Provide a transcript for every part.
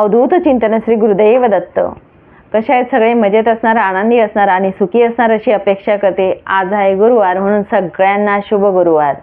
अवधूत चिंतन श्री गुरुदैव दत्त. कशा आहेत सगळे? मजेत असणार आनंदी असणार आणि सुखी असणार अशी अपेक्षा करते आज आहे गुरुवार म्हणून सगळ्यांना शुभ गुरुवार.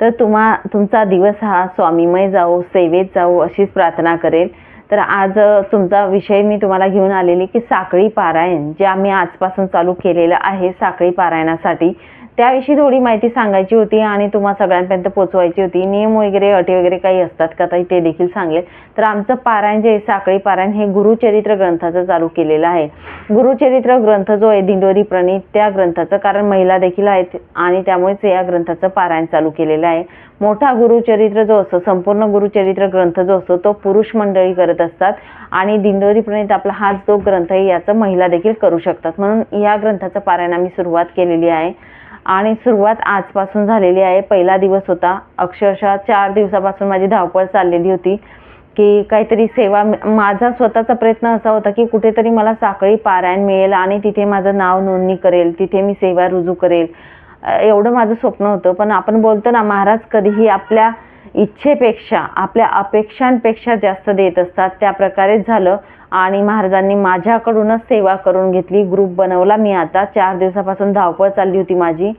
तर तुम्हा तुमचा दिवस हा स्वामीमय जाओ सेवेत जाओ अशीच प्रार्थना करेल. तर आज तुमचा विषय मी तुम्हाला घेऊन आलेली की साखळी पारायण जे आम्ही आजपासून चालू केलेलं आहे साखळी पारायणासाठी. त्याविषयी थोडी माहिती सांगायची होती आणि तुम्हा सगळ्यांपर्यंत पोचवायची होती. नियम वगैरे अटी वगैरे काही असतात का? ताई ते देखील सांगेल. तर आमचं पारायण जे आहे, साखळी पारायण हे गुरुचरित्र ग्रंथाचं चालू केलेलं आहे. गुरुचरित्र ग्रंथ जो आहे दिंडोरी प्रणित त्या ग्रंथाचं कारण महिला देखील आहेत आणि त्यामुळेच या ग्रंथाचं पारायण चालू केलेलं आहे. मोठा गुरुचरित्र जो असतो संपूर्ण गुरुचरित्र ग्रंथ जो असतो तो पुरुष मंडळी करत असतात आणि दिंडोरी प्रणित आपला हाच जो ग्रंथ आहे याचं महिला देखील करू शकतात. म्हणून या ग्रंथाचं पारायण आम्ही सुरुवात केलेली आहे. आणि सुरुवात आजपासून झालेली आहे. पहिला दिवस होता. अक्षरशः चार दिवसापासून माझी धावपळ चाललेली होती. की काहीतरी सेवा माझा स्वतःचा प्रयत्न असा होता की कुठेतरी मला साखळी पारायण मिळेल आणि तिथे माझं नाव नोंदणी करेल. तिथे मी सेवा रुजू करेल. एवढं माझं स्वप्न होतं. पण आपण बोलतो ना महाराज कधीही आपल्या इच्छेपेक्षा आपल्या अपेक्षांपेक्षा जास्त देत असतात. त्या प्रकारेच झालं. आणि महाराजांनी माझ्याकडूनच सेवा करून घेतली. ग्रुप बनवला मी आता. चार दिवसापासून धावपळ चालली होती माझी.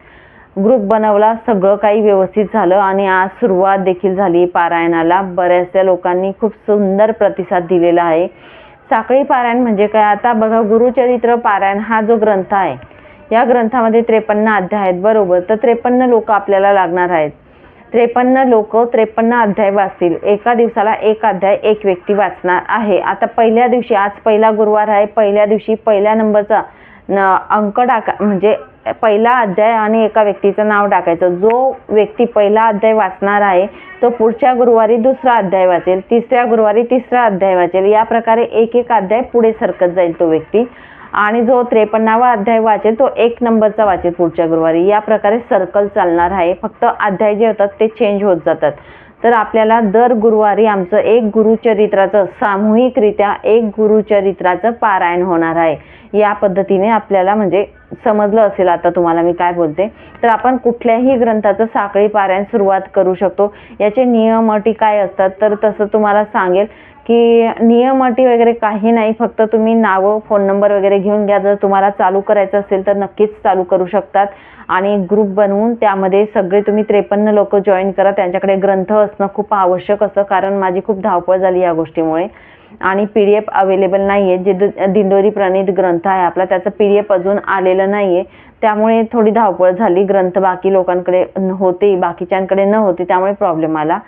ग्रुप बनवला. सगळं काही व्यवस्थित झालं आणि आज सुरुवात देखील झाली पारायणाला. बऱ्याचशा लोकांनी खूप सुंदर प्रतिसाद दिलेला आहे. साखळी पारायण म्हणजे काय? आता बघा गुरुचरित्र पारायण हा जो ग्रंथ आहे या ग्रंथामध्ये त्रेपन्न अध्याय आहेत बरोबर? तर त्रेपन्न लोक आपल्याला लागणार आहेत. त्रेपन्न लोक त्रेपन्न अध्याय वाचतील. एका दिवसाला एक अध्याय एक व्यक्ती वाचणार आहे. आता पहिल्या दिवशी आज पहिला गुरुवार आहे. पहिल्या दिवशी पहिल्या नंबरचा न अंक टाका म्हणजे पहिला अध्याय आणि एका व्यक्तीचं नाव टाकायचं. जो व्यक्ती पहिला अध्याय वाचणार आहे तो पुढच्या गुरुवारी दुसरा अध्याय वाचेल. तिसऱ्या गुरुवारी तिसरा अध्याय वाचेल. या प्रकारे एक एक अध्याय पुढे सरकत जाईल तो व्यक्ती. आणि जो त्रेपन्नावा अध्याय वाचेल तो एक नंबरचा वाचेल पुढच्या गुरुवारी. या प्रकारे सर्कल चालणार आहे. फक्त अध्याय जे होतात ते चेंज होत जातात. तर आपल्याला दर गुरुवारी आमचं एक गुरुचरित्राचं सामूहिकरित्या एक गुरुचरित्राचं पारायण होणार आहे. या पद्धतीने आपल्याला म्हणजे समजलं असेल आता तुम्हाला मी काय बोलते. तर आपण कुठल्याही ग्रंथाचं साखळी पारायण सुरुवात करू शकतो. याचे नियम अटी काय असतात तर तसं तुम्हाला सांगेल. की नियम अटी वगैरे काही नाही फक्त तुम्ही नावं फोन नंबर वगैरे घेऊन घ्या. जर तुम्हाला चालू करायचं असेल तर नक्कीच चालू करू शकतात. आणि ग्रुप बनवून त्यामध्ये सगळे तुम्ही त्रेपन्न लोक जॉईन करा. त्यांच्याकडे ग्रंथ असणं खूप आवश्यक असतं कारण माझी खूप धावपळ झाली या गोष्टीमुळे. आणि पी डी एफ अवेलेबल नाही आहे जे दिंडोरी प्रणित ग्रंथ आहे आपला त्याचं पी डी एफ अजून आलेलं नाही आहे त्यामुळे थोडी धावपळ झाली. ग्रंथ बाकी लोकांकडे होते बाकीच्यांकडे न होते त्यामुळे प्रॉब्लेम आला.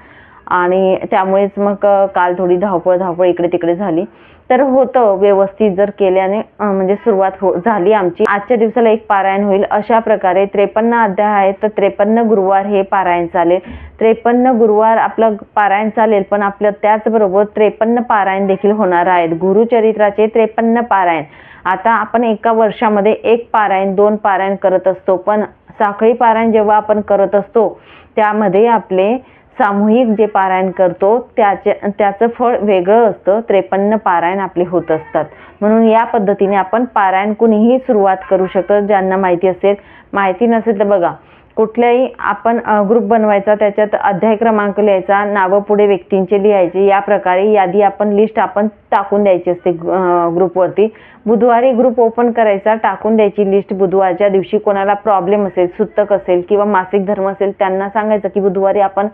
आणि त्यामुळेच मग काल थोडी धावपळ धावपळ इकडे तिकडे झाली. तर होतं व्यवस्थित जर केल्याने म्हणजे सुरुवात हो झाली आमची. आजच्या दिवसाला एक पारायण होईल अशा प्रकारे त्रेपन्न अध्याय आहेत तर त्रेपन्न गुरुवार हे पारायण चालेल. त्रेपन्न गुरुवार आपलं पारायण चालेल पण आपलं त्याचबरोबर त्रेपन्न पारायण देखील होणार आहेत. गुरुचरित्राचे त्रेपन्न पारायण. आता आपण एका वर्षामध्ये एक पारायण दोन पारायण करत असतो. पण साखळी पारायण जेव्हा आपण करत असतो त्यामध्ये आपले सामूहिक जे पारायण करतो त्याचे त्याचं फळ वेगळं असतं त्रेपन्न पारायण आपले होत असतात. म्हणून या पद्धतीने आपण पारायण कुणीही सुरुवात करू शकत. ज्यांना माहिती असेल माहिती नसेल तर बघा कुठल्याही आपण ग्रुप बनवायचा त्याच्यात अध्याय क्रमांक लिहायचा नावं पुढे व्यक्तींचे लिहायचे या प्रकारे यादी आपण लिस्ट आपण टाकून द्यायची असते ग्रुपवरती बुधवारी ग्रुप ओपन करायचा टाकून द्यायची लिस्ट बुधवारच्या दिवशी कोणाला प्रॉब्लेम असेल सुतक असेल किंवा मासिक धर्म असेल त्यांना सांगायचं की बुधवारी आपण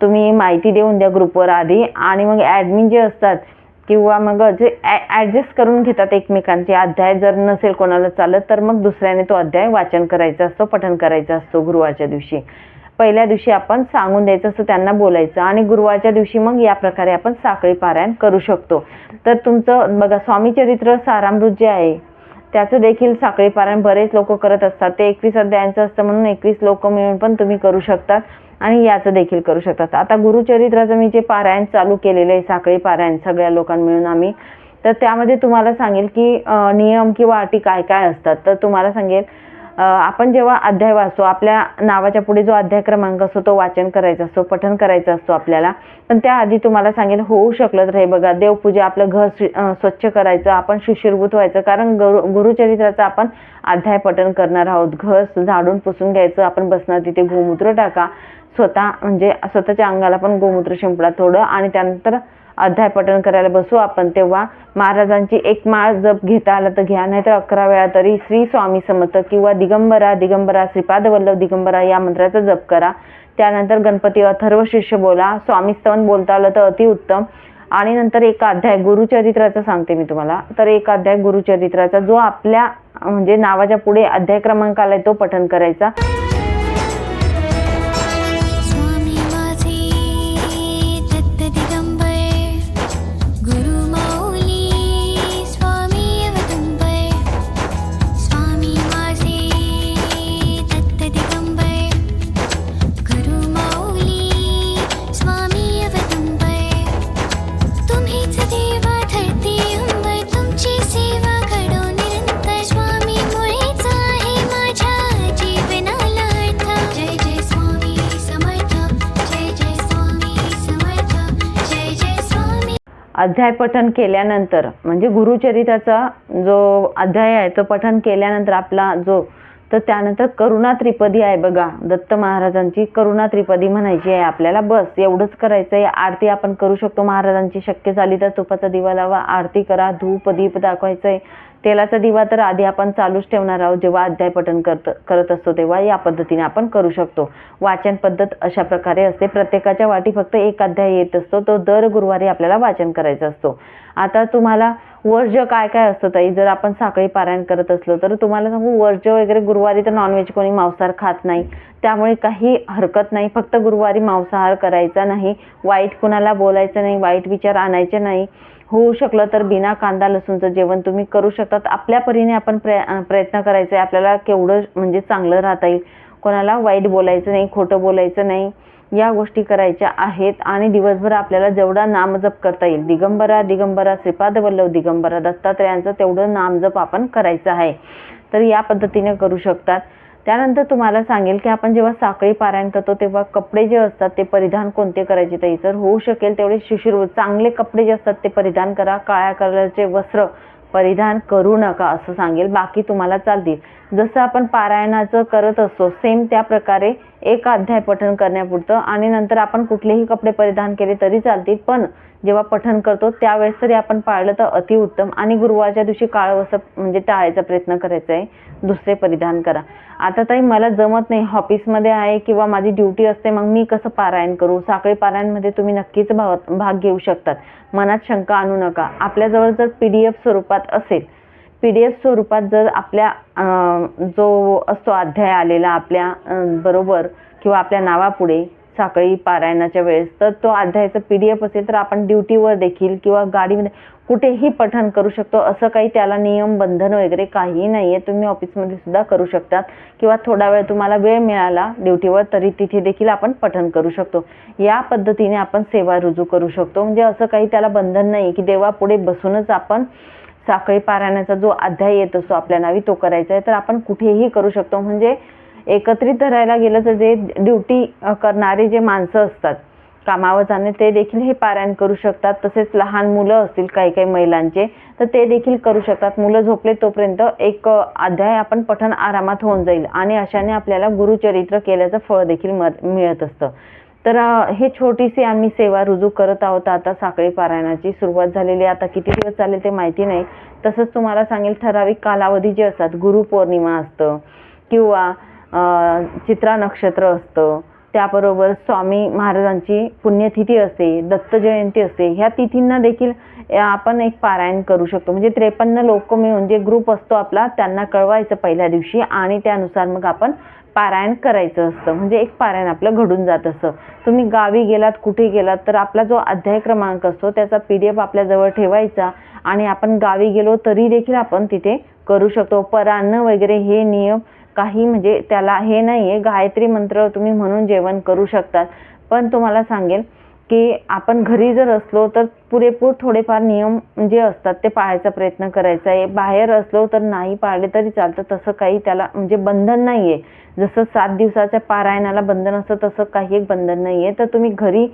तुम्ही माहिती देऊन द्या ग्रुपवर आधी. आणि मग ॲडमिन जे असतात किंवा मग जे ॲडजस्ट करून घेतात एकमेकांचे अध्याय जर नसेल कोणाला चालत तर मग दुसऱ्याने तो अध्याय वाचन करायचा असतो पठण करायचा असतो गुरुवारच्या दिवशी. पहिल्या दिवशी आपण सांगून द्यायचं असं त्यांना बोलायचं आणि गुरुवारच्या दिवशी मग या प्रकारे आपण साखळी पारायण करू शकतो. तर तुमचं बघा स्वामी चरित्र सारामृत जे आहे त्याचं देखील साखळी पारायण बरेच लोक करत असतात. ते एकवीस अध्यायांचं असतं म्हणून एकवीस लोक मिळून पण तुम्ही करू शकतात आणि याचं देखील करू शकतात. आता गुरुचरित्राचं मी जे पारायण चालू केलेलं आहे साखळी पारायण सगळ्या लोकांना मिळून आम्ही तर त्यामध्ये तुम्हाला सांगेल की नियम किंवा अटी काय काय असतात? तर तुम्हाला सांगेल आपण जेव्हा अध्याय वाचतो आपल्या नावाच्या पुढे जो अध्याय क्रमांक असतो तो वाचन करायचा असतो पठण करायचा असतो आपल्याला. पण त्याआधी तुम्हाला सांगेल होऊ शकलं तर हे बघा देवपूजा आपलं घर स्वच्छ करायचं आपण शुचिर्भूत व्हायचं कारण गुरु गुरुचरित्राचं आपण अध्याय पठण करणार आहोत. घर झाडून पुसून घ्यायचं आपण बसणार तिथे गोमूत्र टाका. स्वतः म्हणजे स्वतःच्या अंगाला पण गोमूत्र शिंपडा थोडं आणि त्यानंतर अध्याय पठण करायला बसू आपण. तेव्हा महाराजांची एक माळ जप घेता आला तर घ्या नाहीतर अकरा वेळा तरी श्री स्वामी समर्थ किंवा दिगंबरा दिगंबरा श्रीपाद वल्लभ दिगंबरा या मंत्राचा जप करा. त्यानंतर गणपती अथर्व शिष्य बोला. स्वामी स्तवन बोलता आलं तर अतिउत्तम आणि नंतर एक अध्याय गुरुचरित्राचा सांगते मी तुम्हाला. तर एक अध्याय गुरुचरित्राचा जो आपल्या म्हणजे नावाच्या पुढे अध्याय क्रमांक आलाय तो पठण करायचा. अध्याय पठन केल्यानंतर म्हणजे गुरुचरित्राचा जो अध्याय आहे तो पठन केल्यानंतर आपला जो तर त्यानंतर करुणा त्रिपदी आहे बघा. दत्त महाराजांची करुणा त्रिपदी म्हणायची आहे आपल्याला. बस एवढंच करायचं आहे आरती आपण करू शकतो. महाराजांची शक्य झाली तर तुपाचा दिवा लावा. आरती करा. धूप दीप दाखवायचं आहे तेलाचा दिवा तर आधी आपण चालूच ठेवणार आहोत. जेव्हा अध्याय पठण करत करत असतो तेव्हा या पद्धतीने आपण करू शकतो. वाचन पद्धत अशा प्रकारे असते. प्रत्येकाच्या वाटी फक्त एक अध्याय येत असतो. तो दर गुरुवारी आपल्याला वाचन करायचा असतो. आता तुम्हाला वर्ज काय काय असतं ताई? जर आपण साखळी पारायण करत असलो तर तुम्हाला सांगू वर्ज वगैरे गुरुवारी तर नॉनव्हेज कोणी मांसाहार खात नाही. त्यामुळे काही हरकत नाही. फक्त गुरुवारी मांसाहार करायचा नाही. वाईट कुणाला बोलायचं नाही. वाईट विचार आणायचे नाही. होऊ शकलं तर बिना कांदा लसूणचं जेवण तुम्ही करू शकतात. आपल्या परीने आपण प्रय प्रयत्न करायचा. आहे आपल्याला केवढं म्हणजे चांगलं राहता येईल. कोणाला वाईट बोलायचं नाही खोटं बोलायचं नाही. या गोष्टी करायच्या आहेत आणि दिवसभर आपल्याला जेवढा नामजप करता येईल. दिगंबरा दिगंबरा श्रीपाद वल्लभ दिगंबरा दत्तात्रयांचं तेवढं नामजप आपण करायचं आहे. तर या पद्धतीने करू शकतात. त्यानंतर तुम्हाला सांगेल की आपण जेव्हा साखळी पारायण करतो तेव्हा कपडे जे असतात ते परिधान कोणते करायचे? ताई तर होऊ शकेल तेवढे शिशिर चांगले कपडे जे असतात ते परिधान करा. काळ्या कलरचे वस्त्र परिधान करू नका असं सांगेल. बाकी तुम्हाला चालतील. जसं आपण पारायणाचं करत असतो सेम त्या प्रकारे एक अध्याय पठण करण्यापुरतं. आणि नंतर आपण कुठलेही कपडे परिधान केले तरी चालतील पण जेव्हा पठण करतो त्यावेळेस तरी आपण पाळलं तर अतिउत्तम आणि गुरुवारच्या दिवशी काळ वसं म्हणजे टाळायचा प्रयत्न करायचा आहे. दुसरे परिधान करा. आता ताई मला जमत नाही. ऑफिसमध्ये आहे किंवा माझी ड्युटी असते मग मी कसं पारायण करू? साखळी पारायणमध्ये तुम्ही नक्कीच भाव भाग घेऊ शकतात. मनात शंका आणू नका. आपल्याजवळ जर पी डी एफ स्वरूपात असेल पी डी एफ स्वरूपात जर आपल्या जो असतो अध्याय आलेला आपल्या बरोबर किंवा आपल्या नावापुढे साखळी पारायणाच्या वेळेस तर तो अध्यायाचा पी डी एफ असेल तर आपण ड्युटीवर देखील किंवा गाडीमध्ये कुठेही पठण करू शकतो. असं काही त्याला नियम बंधन वगैरे काही नाही आहे तुम्ही ऑफिसमध्ये सुद्धा करू शकतात. किंवा थोडा वेळ तुम्हाला वेळ मिळाला ड्युटीवर तरी तिथे देखील आपण पठण करू शकतो. या पद्धतीने आपण सेवा रुजू करू शकतो. म्हणजे असं काही त्याला बंधन नाही की देवापुढे बसूनच आपण साखळी पारायणाचा जो अध्याय येत असतो आपल्या नावी तो करायचा आहे. तर आपण कुठेही करू शकतो. म्हणजे एकत्रित धरायला गेलं तर जे ड्युटी करणारे जे माणसं असतात कामावर जाणे ते देखील हे पारायण करू शकतात. तसेच लहान मुलं असतील काही काही महिलांचे तर ते देखील करू शकतात. मुलं झोपले तोपर्यंत एक अध्याय आपण पठण आरामात होऊन जाईल. आणि अशाने आपल्याला गुरुचरित्र केल्याचं फळ देखील मत मिळत असतं. तर हे छोटीशी आम्ही सेवा रुजू करत आहोत आता साखळी पारायणाची. सुरुवात झालेली आता किती दिवस चालेल ते माहिती नाही. तसंच तुम्हाला सांगेल ठराविक कालावधी जे असतात गुरुपौर्णिमा असतं किंवा चित्रा नक्षत्र असतं. त्याबरोबर स्वामी महाराजांची पुण्यतिथी असते दत्त जयंती असते. ह्या तिथींना देखील आपण एक पारायण करू शकतो. म्हणजे त्रेपन्न लोक मिळून जे ग्रुप असतो आपला त्यांना कळवायचं पहिल्या दिवशी आणि त्यानुसार मग आपण पारायण करायचं असतं. म्हणजे एक पारायण आपलं घडून जात असतं. तुम्ही गावी गेलात कुठे गेलात तर आपला जो अध्याय क्रमांक असतो त्याचा पी डी एफ आपल्याजवळ ठेवायचा आणि आपण गावी गेलो तरी देखील आपण तिथे करू शकतो. परान्न वगैरे हे नियम काही म्हणजे त्याला हे नाही आहे गायत्री मंत्र तुम्ही म्हणून जेवण करू शकतात. पण तुम्हाला सांगेल की आपण घरी जर असलो तर पुरेपूर थोडेफार नियम जे असतात ते पाळायचा प्रयत्न करायचा आहे. बाहेर असलो तर नाही पाळले तरी चालतं तसं काही त्याला म्हणजे बंधन नाही आहे जसं सात दिवसाच्या पारायणाला बंधन असतं तसं काही एक बंधन नाही आहे तर तुम्ही घरी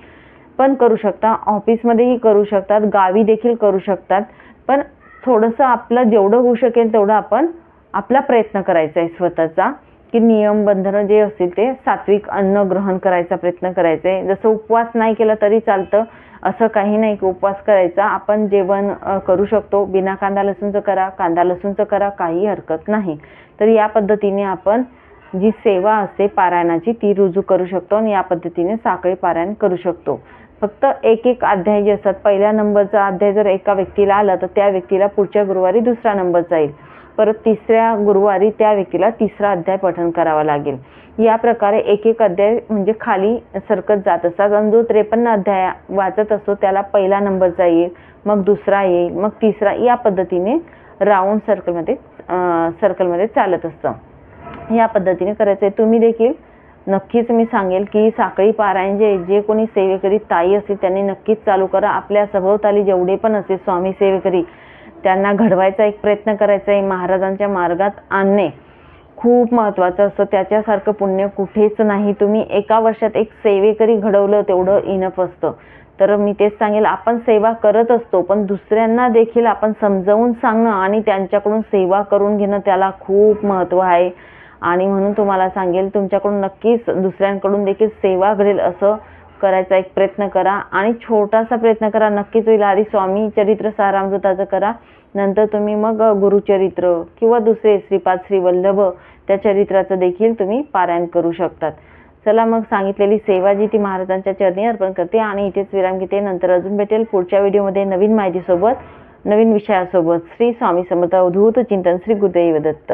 पण करू शकता ऑफिसमध्येही करू शकतात गावी देखील करू शकतात. पण थोडंसं आपलं जेवढं होऊ शकेल तेवढं आपण आपला प्रयत्न करायचा आहे स्वतःचा की नियम बंधनं जे असतील ते सात्विक अन्न ग्रहण करायचा प्रयत्न करायचा आहे. जसं उपवास नाही केला तरी चालतं असं काही नाही की उपवास करायचा. आपण जेवण करू शकतो. बिना कांदा लसूणचं करा कांदा लसूणचं करा काही हरकत नाही. तर या पद्धतीने आपण जी सेवा असते पारायणाची ती रुजू करू शकतो आणि या पद्धतीने साखळी पारायण करू शकतो. फक्त एक एक अध्याय जे असतात पहिल्या नंबरचा अध्याय जर एका व्यक्तीला आला तर त्या व्यक्तीला पुढच्या गुरुवारी दुसरा नंबरचा येईल परत तिसऱ्या गुरुवारी त्या व्यक्तीला तिसरा अध्याय पठन करावा लागेल. या प्रकारे एक एक अध्याय म्हणजे खाली सरकत जात असतात. आणि जो त्रेपन्न अध्याय वाचत असतो त्याला पहिला नंबरचा येईल मग दुसरा येईल मग तिसरा या पद्धतीने राऊंड सर्कलमध्ये सर्कलमध्ये चालत असतं. या पद्धतीने करायचं आहे तुम्ही देखील नक्कीच मी सांगेल की साखळी पारायण जे जे कोणी सेवेकरी ताई असतील त्यांनी नक्कीच चालू करा. आपल्या सभोवताली जेवढे पण असतील स्वामी सेवेकरी त्यांना घडवायचा एक प्रयत्न करायचा आहे महाराजांच्या मार्गात आणणे खूप महत्त्वाचं असतं. त्याच्यासारखं पुण्य कुठेच नाही. तुम्ही एका वर्षात एक सेवेकरी घडवलं तेवढं इनफ असतं. तर मी तेच सांगेल आपण सेवा करत असतो पण दुसऱ्यांना देखील आपण समजावून सांगणं आणि त्यांच्याकडून सेवा करून घेणं त्याला खूप महत्त्व आहे. आणि म्हणून तुम्हाला सांगेल तुमच्याकडून नक्कीच दुसऱ्यांकडून देखील सेवा घडेल असं करायचा एक प्रयत्न करा आणि छोटासा प्रयत्न करा. नक्कीच होईल. आधी स्वामी चरित्र सारामृताचं करा. नंतर तुम्ही मग गुरुचरित्र किंवा दुसरे श्रीपाद श्री वल्लभ त्या चरित्राचं देखील तुम्ही पारायण करू शकतात. चला मग सांगितलेली सेवा जी ती महाराजांच्या चरणी अर्पण करते आणि इथेच विराम घेते. नंतर अजून भेटेल पुढच्या व्हिडिओमध्ये नवीन माहितीसोबत नवीन विषयासोबत. श्री स्वामी समर्थ अवधूत चिंतन श्री गुरुदेव दत्त.